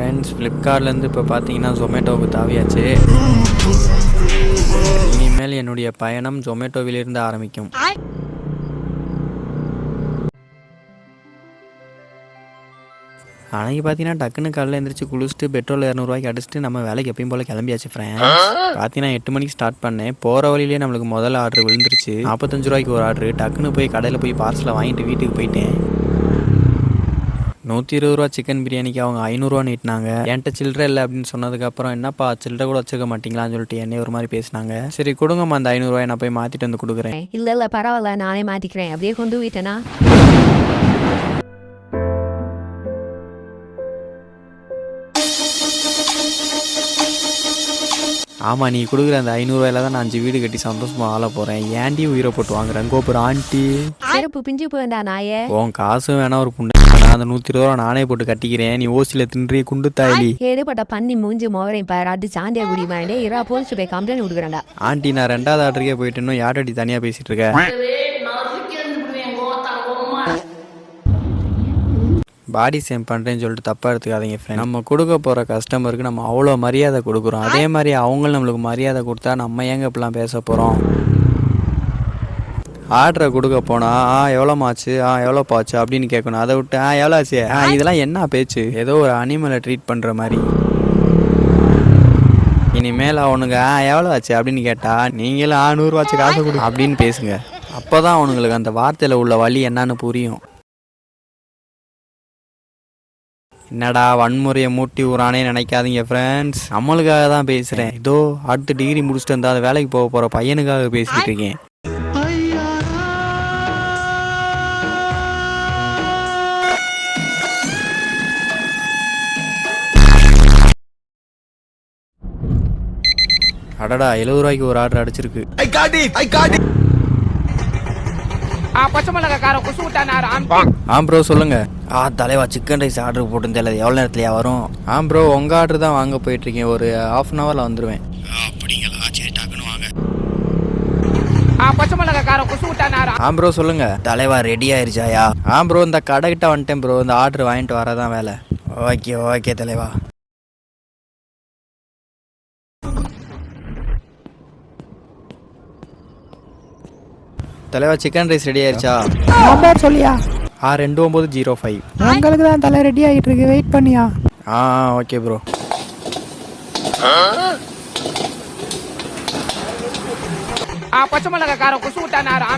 Friends ஃப்ளிப்கார்ட்லேருந்து இப்போ பார்த்தீங்கன்னா ஜொமேட்டோவுக்கு தாவியாச்சு. இனிமேல் என்னுடைய பயணம் ஜொமேட்டோவிலிருந்து ஆரம்பிக்கும். அன்னைக்கு பார்த்தீங்கன்னா டக்குன்னு காலையில் எழுந்திரிச்சு குளிச்சுட்டு பெட்ரோல் இரநூறுவாய்க்கு அடிச்சுட்டு நம்ம வேலைக்கு எப்பயும் போல் கிளம்பியாச்சு ஃப்ரெண்ட்ஸ் பார்த்தீங்கன்னா எட்டு மணிக்கு ஸ்டார்ட் பண்ணேன். போகிற வழியிலே நம்மளுக்கு முதல் ஆர்டர் விழுந்துருச்சு. நாற்பத்தஞ்சு ரூபாய்க்கு ஒரு ஆர்டர் டக்குன்னு போய் கடையில் போய் பார்சலை வாங்கிட்டு வீட்டுக்கு போயிட்டேன். நூற்றி இருபது ரூபா சிக்கன் பிரியாணிக்கு அவங்க ஐநூறுரூவா நீட்டினாங்க என்கிட்ட சில்லறை இல்லை அப்படின்னு சொன்னதுக்கப்புறம் என்னப்பா சில்லறை கூட வச்சுக்க மாட்டீங்களான்னு சொல்லிட்டு என்னை ஒரு மாதிரி பேசினாங்க. சரி கொடுங்கம்மா அந்த ஐநூறுரூவாய் நான் போய் மாற்றிட்டு வந்து கொடுக்குறேன். இல்ல இல்ல பரவாயில்ல நானே மாத்திக்கிறேன். அப்படியே கொண்டு போயிட்டேனா? ஆமாம் நீ கொடுக்குற அந்த ஐநூறுரூவாயில தான் நான் அஞ்சு வீடு கட்டி சந்தோஷமா வாழ போகிறேன் ஏன்டி உயிரை போட்டு வாங்குறேன் கோபுரம் ஆண்டி. பிஞ்சு போயிருந்தா நாயே. உன் காசும் வேணா ஒரு புண்டை நான் அந்த நூற்றி இருபது ரூபா நானே போட்டு கட்டிக்கிறேன். நீ ஓசியில் தின்றி குண்டு தாயலி. ஏடுபட்ட பண்ணி மூஞ்சி மோவரையும் பாரு. அது சாந்தியா குடி மாண்டே. இரா போலீஸ் போய் கம்ப்ளைண்ட் கொடுக்குறேன்டா. ஆண்டி நான் ரெண்டாவது ஆர்டருக்கே போயிட்டு இன்னும் யார்டி தனியாக பேசிகிட்டு இருக்க பாடி சேம் பண்ணுறேன்னு சொல்லிட்டு தப்பாக எடுத்துக்காதீங்க ஃப்ரெண்ட் நம்ம கொடுக்க போகிற கஸ்டமருக்கு நம்ம அவ்வளோ மரியாதை கொடுக்குறோம். அதே மாதிரி அவங்களும் நம்மளுக்கு மரியாதை கொடுத்தா நம்ம ஏங்க இப்படிலாம் பேச போகிறோம் ஆர்டரை கொடுக்க போனா ஆ எவ்வளோமாச்சு ஆ எவ்வளோ பாச்சு அப்படின்னு கேட்கணும். அதை விட்டு ஆ எவ்வளோ ஆச்சு ஆ இதெல்லாம் என்ன பேச்சு? ஏதோ ஒரு அனிமலை ட்ரீட் பண்ணுற மாதிரி. இனிமேல் அவனுங்க ஆ எவ்வளோ ஆச்சு அப்படின்னு கேட்டா நீங்களும் ஆ நூறுவாச்சு காசு கொடு. அப்படின்னு பேசுங்க. அப்போ தான் அவனுங்களுக்கு அந்த வார்த்தையில் உள்ள வழி என்னன்னு புரியும். என்னடா வன்முறையை மூட்டி விடுறானே நினைக்காதீங்க ஃப்ரெண்ட்ஸ் நம்மளுக்காக தான் பேசுகிறேன் இதோ அடுத்த டிகிரி முடிச்சுட்டு வந்தா அது வேலைக்கு போக போகிற பையனுக்காக பேசிகிட்டு இருக்கேன். அடடா எழுபது ரூபாய்க்கு ஒரு ஆர்டர் அடிச்சிருக்கு. ஐ காட்டி ஐ காட்டி ஆ ஆம். ப்ரோ சொல்லுங்க. ஆ தலைவா சிக்கன் ரைஸ் ஆர்டர் போட்டிருந்தேன் எவ்வளோ நேரத்துலையா வரும்? ஆம் ப்ரோ உங்கள் ஆர்டர் தான் வாங்க போயிட்டுருக்கேன். ஒரு ஹாஃப் அன் ஹவரில் வந்துடுவேன் அப்படிங்களா? சரி டக்குன்னு வாங்க. ஆ ஆம். ப்ரோ சொல்லுங்க. தலைவா ரெடி ஆயிருச்சாயா? ஆம் ப்ரோ இந்த கடைக்கிட்ட வந்துட்டேன் ப்ரோ இந்த ஆர்டர் வாங்கிட்டு வரதான் வேலை. ஓகே ஓகே தலைவா. தலைவா சிக்கன் ரைஸ் ரெடி ஆயிருச்சா? நம்பர் சொல்லியா? ஆ ரெண்டு ஒம்பது ஜீரோ ஃபைவ். உங்களுக்கு தான் தலை ரெடி ஆகிட்டு இருக்கு. வெயிட் பண்ணியா? ஆ ஓகே ப்ரோ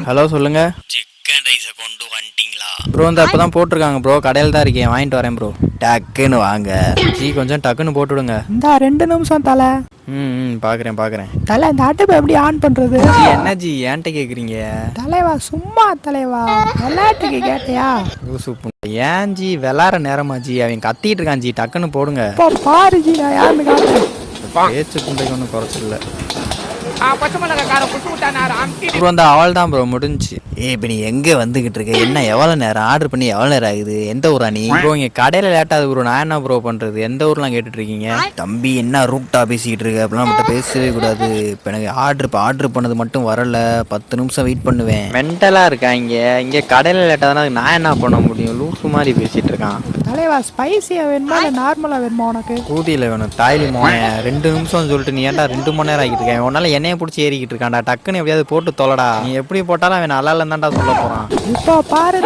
ஹலோ சொல்லுங்க. சிக்கன் ரைஸை கொண்டு வந்துட்டீங்களா? ப்ரோ இந்த இப்போ தான் போட்டிருக்காங்க ப்ரோ கடையில் தான் இருக்கேன். வாங்கிட்டு வரேன் ப்ரோ டக்குன்னு வாங்க. டீ கொஞ்சம் டக்குன்னு போட்டு விடுங்க இந்த ரெண்டு நிமிஷம் தலை. ம் ம் பார்க்குறேன் பார்க்குறேன் தலை இந்த அடுப்பை எப்படி ஆன் பண்ணுறது என்ன ஜி ஏன்ட்ட கேட்குறீங்க தலைவா சும்மா தலைவா. விளையாட்டுக்கு கேட்டியா? யூசுப் ஏன் ஜி விளாட நேரமா ஜி அவன் கத்திட்டு இருக்கான் ஜி டக்குன்னு போடுங்க. பாரு ஜி நான் யாருன்னு காட்டுறேன். பேச்சு குண்டைக்கு ஒன்றும் குறைச்சில்ல பச்சை மிளகா காரம் ப்ரோ அந்த அவள் தான் ப்ரோ முடிஞ்சுச்சு ஏ இப்போ நீ எங்கே வந்துகிட்டு இருக்க? என்ன எவ்வளோ நேரம் ஆர்டர் பண்ணி எவ்வளோ நேரம் ஆகுது? எந்த ஊரா நீ? ப்ரோ இங்கே கடையில் லேட்டாகுது ப்ரோ நான் என்ன ப்ரோ பண்ணுறது எந்த ஊர்லாம் கேட்டுட்டு இருக்கீங்க தம்பி என்ன ரூட்டா பேசிக்கிட்டு இருக்க? அப்படிலாம் மட்டும் பேசவே கூடாது. இப்போ எனக்கு ஆர்டர் இப்போ ஆர்டர் பண்ணது மட்டும் வரல. பத்து நிமிஷம் வெயிட் பண்ணுவேன். மென்டலாக இருக்காங்க இங்கே? கடையில் லேட்டாக நான் என்ன பண்ண முடியும்? லூசு மாதிரி பேசிகிட்டு இருக்கான். தலைவா ஸ்பைசியா வேணுமா இல்லை நார்மலா வேணுமா உனக்கு? ஊதியில் வேணும். தாய்லி மோனே ரெண்டு நிமிஷம் சொல்லிட்டு நீ ஏன்டா ரெண்டு மணி நேரம் ஆகிட்டு இருக்கேன் உன்னால என்னைய பிடிச்சி ஏறிக்கிட்டு இருக்கான்டா. டக்குன்னு எப்படியாவது போட்டு தொலடா. நீ எப்படி போட்டாலும் அவன் நல்லா இல்லைன்னு சொல்ல போறான். இப்போ பாரு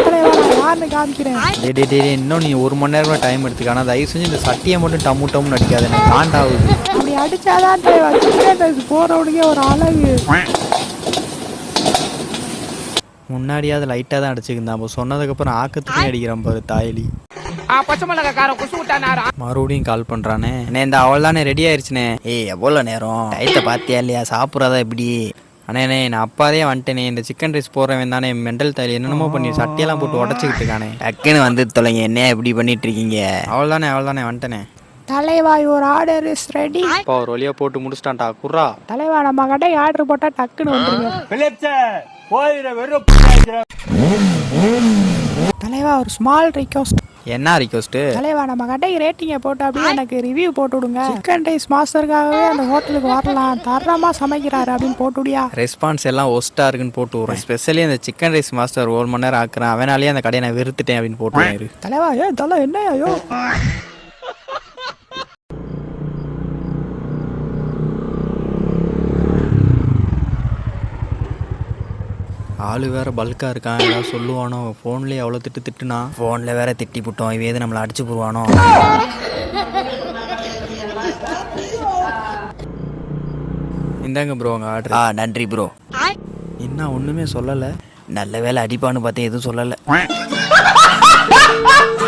யாருன்னு காமிக்கிறேன். டே டே டே இன்னும் நீ ஒரு மணி நேரம் டைம் எடுத்துக்க. ஆனால் தயவு செஞ்சு இந்த சட்டியை மட்டும் டம்மு டம்முன்னு அடிக்காத. எனக்கு காண்டாகுது அப்படி அடிச்சாதான் தலைவர் போறவனுக்கே ஒரு அழகு. முன்னாடியாவது லைட்டாக தான் அடிச்சுக்கிருந்தான் அப்போ சொன்னதுக்கப்புறம் ஆக்கத்துக்கு அடிக்கிறான் பாரு தாயலி. மறுபடியும் கால் பண்றானே. இந்த அவள் தானே ரெடி ஆயிருச்சுனே. ஏய் எவ்வளவு நேரம்? டயத்தை பாத்தியா இல்லையா? சாப்பிடறதா எப்படி அண்ணே நான் அப்பாதே வந்துட்டேனே. இந்த சிக்கன் ரைஸ் போடுறவன் தானே மெண்டல் தாலி என்னென்னமோ பண்ணி சட்டியெல்லாம் போட்டு உடச்சிக்கிட்டு இருக்கானே. டக்குன்னு வந்து தொலைங்க என்ன இப்படி பண்ணிட்டு இருக்கீங்க அவள் தானே அவள் தானே வந்துட்டேனே. தலைவா ஒரு ஆர்டர் இஸ் ரெடி அப்பா ஒரு வழியாக போட்டு முடிச்சிட்டான்டா குர்ரா. தலைவா நம்ம கடைக்கு ஆர்டர் போட்டா டக்குன்னு வந்துருங்க. தலைவா ஒரு ஸ்மால் ரிக்வஸ்ட் என்ன ரிக்வஸ்ட்டு தலைவா நம்ம கடைக்கு ரேட்டிங்கை போட்டு அப்படியே எனக்கு ரிவ்யூ போட்டு விடுங்க. சிக்கன் ரைஸ் மாஸ்டருக்காகவே அந்த ஹோட்டலுக்கு வரலாம். தரமா சமைக்கிறாரு அப்படின்னு போட்டு விடியா. ரெஸ்பான்ஸ் எல்லாம் ஒஸ்ட்டாக இருக்குன்னு போட்டு விட்றேன். ஸ்பெஷலி அந்த சிக்கன் ரைஸ் மாஸ்டர் ஒரு மணி நேரம் ஆக்குறேன். அவனாலேயே அந்த கடையை நான் வெறுத்துட்டேன் அப்படின்னு போட்டு தலைவா ஏ தலை என்ன ஐயோ? ஆளு வேற பல்கா இருக்கான். ஏதாவது சொல்லுவானோ ஃபோன்லேயே எவ்வளோ திட்டு திட்டுனா. ஃபோனில் வேற திட்டி புட்டோம். இவன் எது நம்மளை அடிச்சு போடுவானோ. இந்தாங்க ப்ரோ உங்கள் ஆர்டர் ஆ நன்றி ப்ரோ என்ன ஒன்றுமே சொல்லலை? நல்ல வேலை அடிப்பான்னு பார்த்தேன் எதுவும் சொல்லலை.